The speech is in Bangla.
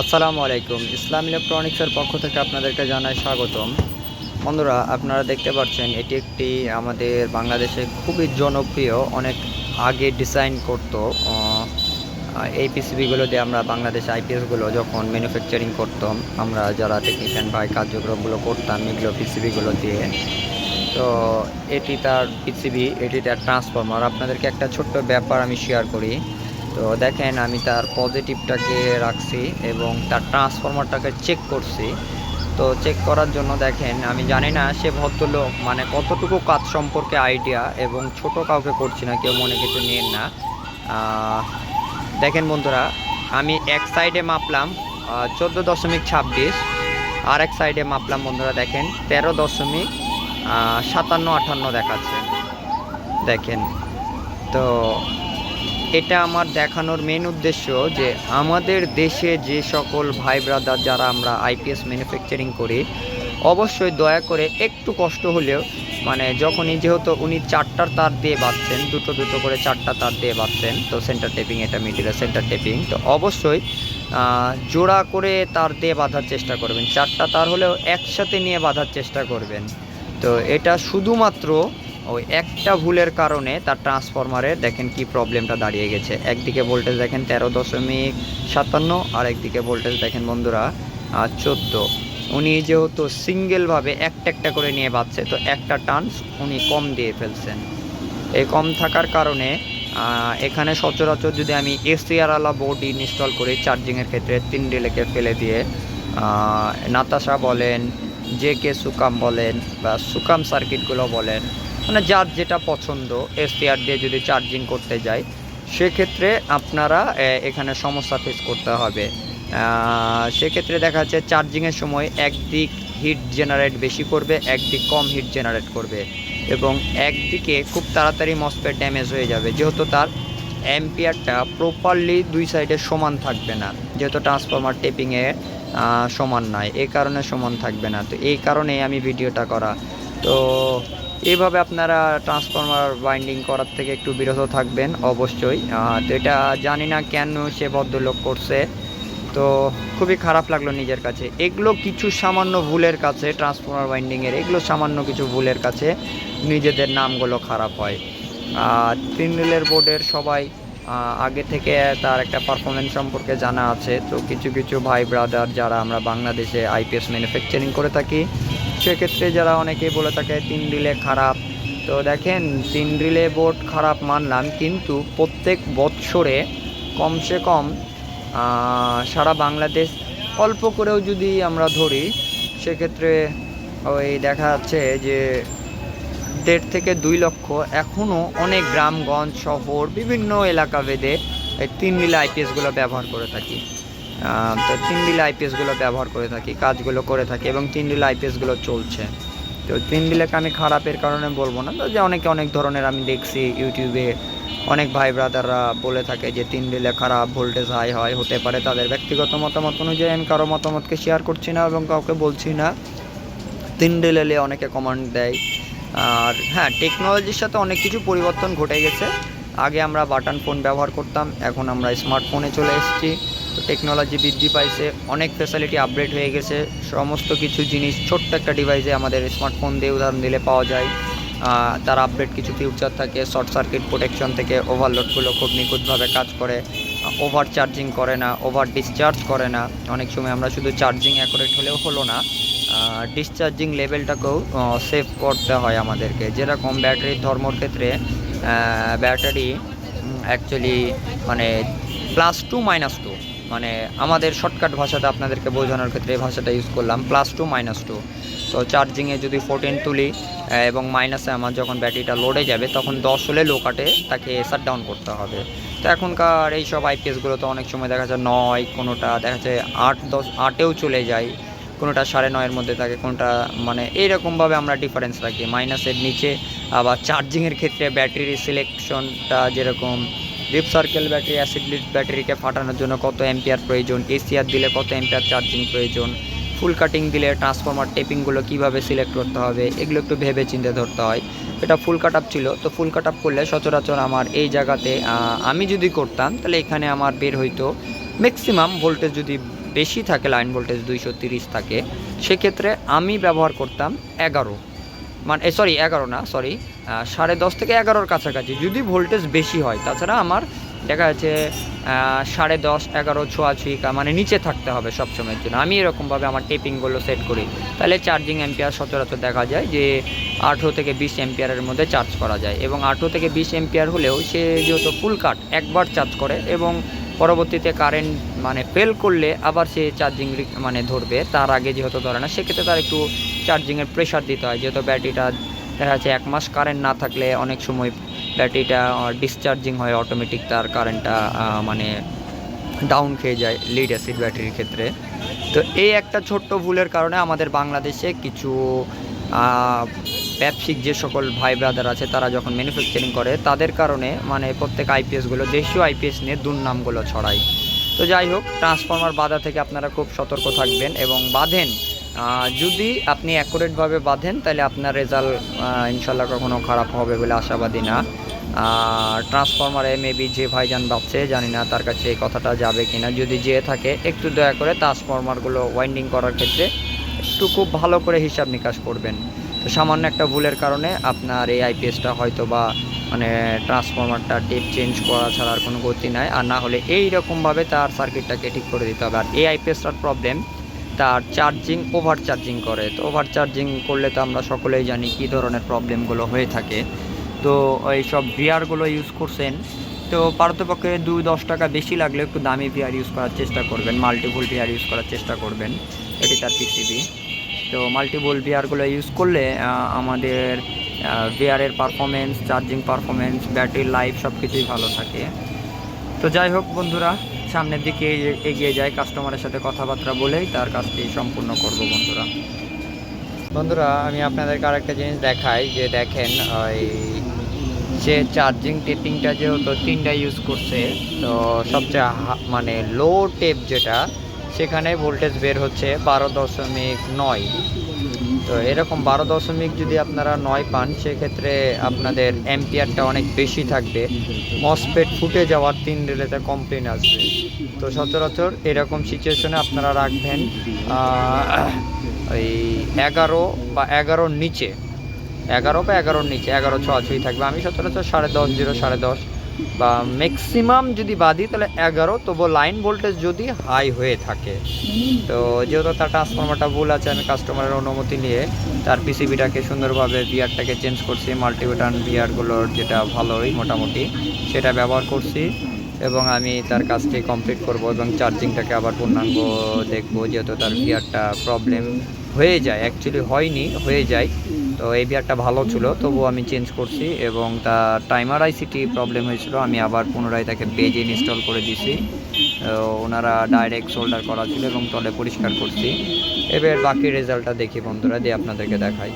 আসসালামু আলাইকুম। ইসলাম ইলেকট্রনিক্সের পক্ষ থেকে আপনাদেরকে জানাই স্বাগতম। বন্ধুরা, আপনারা দেখতে পাচ্ছেন, এটি একটি আমাদের বাংলাদেশে খুবই জনপ্রিয়, অনেক আগে ডিজাইন করতো এই পিসিবিগুলো দিয়ে আমরা বাংলাদেশ আইপিএসগুলো যখন ম্যানুফ্যাকচারিং করতাম, আমরা যারা টেকনিশিয়ান ভাই, কার্যক্রমগুলো করতাম, এগুলো পিসিবিগুলো দিয়ে তো এটি তার পিসিবি এটি তার ট্রান্সফর্মার আপনাদেরকে একটা ছোট্ট ব্যাপার আমি শেয়ার করি। তো দেখেন আমি তার পজিটিভটাকে রাখছি এবং তার ট্রান্সফরমারটাকে চেক করছি। তো চেক করার জন্য দেখেন, আমি জানি না সে ভদ্রলোক মানে কতটুকু কাজ সম্পর্কে আইডিয়া এবং ছোট কাউকে করছি না, কেউ মনে কিছু নিন না। দেখেন বন্ধুরা, আমি এক সাইডে মাপলাম চোদ্দ দশমিক ছাব্বিশ আর এক সাইডে মাপলাম বন্ধুরা, দেখেন, তেরো দশমিক সাতান্ন আটান্ন দেখাচ্ছে। দেখেন, তো এটা আমার দেখানোর মেন উদ্দেশ্য যে আমাদের দেশে যে সকল ভাই ব্রাদার যারা আমরা আইপিএস ম্যানুফ্যাকচারিং করি, অবশ্যই দয়া করে একটু কষ্ট হলেও মানে যখনই যেহেতু উনি চারটার তার দিয়ে বাঁধছেন, দুটো দুটো করে চারটা তার দিয়ে বাঁধছেন, তো সেন্টার টেপিং এটা মিডিলে সেন্টার টেপিং তো অবশ্যই জোড়া করে তার দিয়ে বাঁধার চেষ্টা করবেন। চারটা তার হলেও একসাথে নিয়ে বাঁধার চেষ্টা করবেন। তো এটা শুধুমাত্র ওই একটা ভুলের কারণে তার ট্রান্সফরমারের দেখেন কি প্রবলেমটা দাঁড়িয়ে গেছে। একদিকে ভোল্টেজ দেখেন তেরো দশমিক সাতান্ন আর একদিকে ভোল্টেজ দেখেন বন্ধুরা চোদ্দ। উনি যেহেতু সিঙ্গেলভাবে একটা একটা করে নিয়ে বাঁচছে, তো একটা টার্নস উনি কম দিয়ে ফেলছেন। এই কম থাকার কারণে এখানে সচরাচর যদি আমি এসিআর আলা বোর্ড ইনস্টল করি চার্জিংয়ের ক্ষেত্রে তিন ডিলেকে ফেলে দিয়ে নাতাশা বলেন জে কে সুকাম বলেন বা সুকাম সার্কিটগুলো বলেন মানে যার যেটা পছন্দ এসটিআর দিয়ে যদি চার্জিং করতে যায় সেক্ষেত্রে আপনারা এখানে সমস্যা ফেস করতে হবে। সেক্ষেত্রে দেখা যাচ্ছে চার্জিংয়ের সময় একদিক হিট জেনারেট বেশি করবে, একদিক কম হিট জেনারেট করবে এবং একদিকে খুব তাড়াতাড়ি মসপেট ড্যামেজ হয়ে যাবে। যেহেতু তার অ্যাম্পিয়ারটা প্রপারলি দুই সাইডে সমান থাকবে না, যেহেতু ট্রান্সফর্মার টেপিংয়ে সমান নয় এ কারণে সমান থাকবে না। তো এই কারণেই আমি ভিডিওটা করা তো এইভাবে আপনারা ট্রান্সফরমার বাইন্ডিং করার থেকে একটু বিরত থাকবেন, অবশ্যই। তো এটা জানি না কেন সে ভদ্রলোক করছে। তো খুবই খারাপ লাগল নিজের কাছে। এগুলো কিছু সামান্য ভুলের কাছে ট্রান্সফরমার বাইন্ডিংয়ের এগুলো সামান্য কিছু ভুলের কাছে নিজেদের নামগুলো খারাপ হয়। আর তিন রিলের বোর্ডের সবাই আগে থেকে তার একটা পারফরমেন্স সম্পর্কে জানা আছে। তো কিছু কিছু ভাই ব্রাদার যারা আমরা বাংলাদেশে আইপিএস ম্যানুফ্যাকচারিং করে থাকি সেক্ষেত্রে যারা অনেকেই বলে থাকে তিন রিলে খারাপ। তো দেখেন, তিন রিলে বোর্ড খারাপ মানলাম, কিন্তু প্রত্যেক বৎসরে কমসে কম সারা বাংলাদেশ অল্প করেও যদি আমরা ধরি, সেক্ষেত্রে ওই দেখা যাচ্ছে যে দেড় থেকে দুই লক্ষ এখনও অনেক গ্রামগঞ্জ শহর, বিভিন্ন এলাকা ভেদে এই তিন মিলে আইপিএসগুলো ব্যবহার করে থাকি। তো তিন মিলে আইপিএসগুলো ব্যবহার করে থাকি, কাজগুলো করে থাকি এবং তিন মিলে আইপিএসগুলো চলছে। তো তিন ডিলেকে আমি খারাপের কারণে বলব না, তো যে অনেকে অনেক ধরনের আমি দেখছি ইউটিউবে, অনেক ভাই ব্রাদাররা বলে থাকে যে তিন ডিলে খারাপ, ভোল্টেজ হাই হয়, হতে পারে তাদের ব্যক্তিগত মতামত অনুযায়ী আমি কারও মতামতকে শেয়ার করছি না এবং কাউকে বলছি না। তিন রিলেলে অনেকে কমান্ড দেয়। আর হ্যাঁ টেকনোলজির সাথে অনেক কিছু পরিবর্তন ঘটে গেছে। আগে আমরা বাটন ফোন ব্যবহার করতাম, এখন আমরা স্মার্টফোনে চলে এসেছি। তো টেকনোলজি বৃদ্ধি পাইছে, অনেক ফেসিলিটি আপডেট হয়ে গেছে, সমস্ত কিছু জিনিস, ছোট্ট একটা ডিভাইসে আমাদের স্মার্টফোন দিয়ে উদাহরণ দিলে পাওয়া যায়। তার আপডেট কিছু ফিউচার থাকে শর্ট সার্কিট প্রোটেকশন থেকে ওভারলোডগুলো খুব নিখুঁতভাবে কাজ করে ওভার চার্জিং করে না ওভার ডিসচার্জ করে না। অনেক সময় আমরা শুধু চার্জিং অ্যাকুরেট হলেও হলো না ডিসচার্জিং লেভেলটাকেও সেভ করতে হয় আমাদেরকে। যেরকম ব্যাটারির ধর্মর ক্ষেত্রে ব্যাটারি অ্যাকচুয়ালি মানে প্লাস টু মাইনাস টু মানে আমাদের শর্টকাট ভাষাতে আপনাদেরকে বোঝানোর ক্ষেত্রে এই ভাষাটা ইউজ করলাম প্লাস টু মাইনাস টু তো চার্জিংয়ে যদি ফোরটিন তুলি এবং মাইনাসে আমার যখন ব্যাটারিটা লোডে যাবে, তখন দশ হলে লো কাটে তাকে শাট ডাউন করতে হবে। তো এখনকার এই সব আইপিএসগুলো তো অনেক সময় দেখা যায় নয়, কোনোটা দেখা যায় আট, দশ, আটেও চলে যায়, কোনোটা সাড়ে নয়ের মধ্যে থাকে, কোনোটা মানে এইরকমভাবে আমরা ডিফারেন্স রাখি। মাইনাসের নিচে আবার চার্জিংয়ের ক্ষেত্রে ব্যাটারির সিলেকশনটা যেরকম deep cycle battery, acid lead ব্যাটারিকে ফাটানোর জন্য কত অ্যাম্পিয়ার প্রয়োজন? এসিআর দিলে কত অ্যাম্পিয়ার চার্জিং প্রয়োজন? ফুল কাটিং দিলে ট্রান্সফর্মার টেপিংগুলো কীভাবে সিলেক্ট করতে হবে? এগুলো একটু ভেবে চিন্তে ধরতে হয়। এটা ফুল কাট আপ ছিল। তো ফুল কাট আপ করলে সচরাচর আমার এই জায়গাতে আমি যদি করতাম, তাহলে এখানে আমার বের হইতো ম্যাক্সিমাম ভোল্টেজ যদি বেশি থাকে, লাইন ভোল্টেজ দুইশো তিরিশ থাকে, সেক্ষেত্রে আমি ব্যবহার করতাম এগারো। মানে সরি এগারো না সরি সাড়ে দশ থেকে এগারোর কাছাকাছি। যদি ভোল্টেজ বেশি হয়, তাছাড়া আমার দেখা যাচ্ছে সাড়ে দশ, এগারো, ছোঁয়াছুঁই মানে নিচে থাকতে হবে সবসময়ের জন্য। আমি এরকমভাবে আমার টেপিংগুলো সেট করি। তাহলে চার্জিং অ্যাম্পিয়ার সচরাচর দেখা যায় যে, আঠেরো থেকে বিশ অ্যাম্পিয়ারের মধ্যে চার্জ করা যায়। এবং আঠেরো থেকে বিশ অ্যাম্পিয়ার হলেও সে যেহেতু ফুল কাট একবার চার্জ করে এবং পরবর্তীতে কারেন্ট মানে ফেল করলে আবার সে চার্জিং মানে ধরবে। তার আগে যেহেতু ধরে না, সেক্ষেত্রে তার একটু চার্জিংয়ের প্রেশার দিতে হয়। যেহেতু ব্যাটারিটা দেখা যাচ্ছে এক মাস কারেন্ট না থাকলে অনেক সময় ব্যাটারিটা ডিসচার্জিং হয় অটোমেটিক তার কারেন্টটা মানে ডাউন খেয়ে যায় লিড অ্যাসিড ব্যাটারির ক্ষেত্রে। তো এই একটা ছোট্ট ভুলের কারণে আমাদের বাংলাদেশে কিছু আহ, ব্যবসায়িক যে সকল ভাই ব্রাদার আছে তারা যখন ম্যানুফ্যাকচারিং করে তাদের কারণে মানে প্রত্যেক আইপিএসগুলো দেশীয় আইপিএস নিয়ে দুর্নামগুলো ছড়ায়। তো যাই হোক ট্রান্সফর্মার বাধা থেকে আপনারা খুব সতর্ক থাকবেন এবং বাঁধেন যদি আপনি অ্যাকুরেটভাবে বাঁধেন, তাহলে আপনার রেজাল্ট ইনশাল্লাহ কখনো খারাপ হবে বলে আশাবাদী না। ট্রান্সফরমারে মেবি যে ভাইজান ভাবছে জানি না তার কাছে এই কথাটা যাবে কি না যদি যেয়ে থাকে, একটু দয়া করে ট্রান্সফরমারগুলো ওয়াইন্ডিং করার ক্ষেত্রে একটু খুব ভালো করে হিসাব নিকাশ করবেন। তো সামান্য একটা ভুলের কারণে আপনার এই আইপিএসটা হয়তো বা মানে ট্রান্সফরমারটা টেপ চেঞ্জ করা ছাড়া আর কোনো গতি নাই। আর না হলে এই রকমভাবে তার সার্কিটটাকে ঠিক করে দিতে হবে। আর এই আইপিএসটার প্রবলেম তার চার্জিং ওভার চার্জিং করে। তো ওভার চার্জিং করলে তো আমরা সকলেই জানি কী ধরনের প্রবলেমগুলো হয়ে থাকে। তো এই সব ভিআরগুলো ইউজ করছেন। তো পারতপক্ষে দুই দশ টাকা বেশি লাগলে একটু দামি ভিআর ইউজ করার চেষ্টা করবেন। মাল্টিপুল ভিআর ইউজ করার চেষ্টা করবেন। এটি তার পিসিবি তো মাল্টিপুল ভিআরগুলো ইউজ করলে আমাদের ভিআরের performance charging performance battery life সব কিছুই ভালো থাকে। তো যাই হোক বন্ধুরা সামনের দিকে এগিয়ে- যায় কাস্টমারের সাথে কথাবার্তা বলেই তার কাজটি সম্পূর্ণ করব বন্ধুরা। বন্ধুরা, আমি আপনাদেরকে আরেকটা জিনিস দেখাই যে দেখেন, ওই যে চার্জিং টেপিংটা যেহেতু তিনটা ইউজ করছে, তো সবচেয়ে মানে লো টেপ যেটা সেখানে ভোল্টেজ বের হচ্ছে বারো দশমিক নয়। তো এরকম বারো দশমিক যদি আপনারা নয় পান, সেক্ষেত্রে আপনাদের অ্যাম্পিয়ারটা অনেক বেশি থাকবে। মসপেট ফুটে যাওয়ার তিন রিলেতে কমপ্লেন আসবে। তো সচরাচর এরকম সিচুয়েশনে আপনারা রাখবেন ওই এগারো বা এগারোর নিচে। এগারো বা এগারোর নিচে, এগারো ছোঁয়াছুঁই থাকবে। আমি সচরাচর সাড়ে দশ, জিরো, সাড়ে দশ বা ম্যাক্সিমাম যদি বাদি তাহলে এগারো তবু লাইন ভোল্টেজ যদি হাই হয়ে থাকে। তো যেহেতু তার ট্রান্সফর্মারটা ভুল আছে, আমি কাস্টমারের অনুমতি নিয়ে তার পিসিবিটাকে সুন্দরভাবে বিয়ারটাকে চেঞ্জ করছি মাল্টিবাটান বিয়ারগুলোর যেটা ভালোই মোটামুটি, সেটা ব্যবহার করছি এবং আমি তার কাজটি কমপ্লিট করব এবং চার্জিংটাকে আবার পূর্ণাঙ্গ দেখব, যেহেতু তার বিয়ারটা প্রবলেম হয়ে যায় অ্যাকচুয়ালি হয়নি, হয়ে যায়। তো এই বিয়ারটা ভালো ছিল তবুও আমি চেঞ্জ করছি এবং তার টাইমার আইসিটি প্রবলেম হয়েছিল, আমি আবার পুনরায় তাকে পেজ ইনস্টল করে দিছি। ওনারা ডাইরেক্ট সোল্ডার করা ছিল এবং তলে পরিষ্কার করছি। এবার বাকি রেজাল্টটা দেখি বন্ধুরা, দিয়ে আপনাদেরকে দেখাই।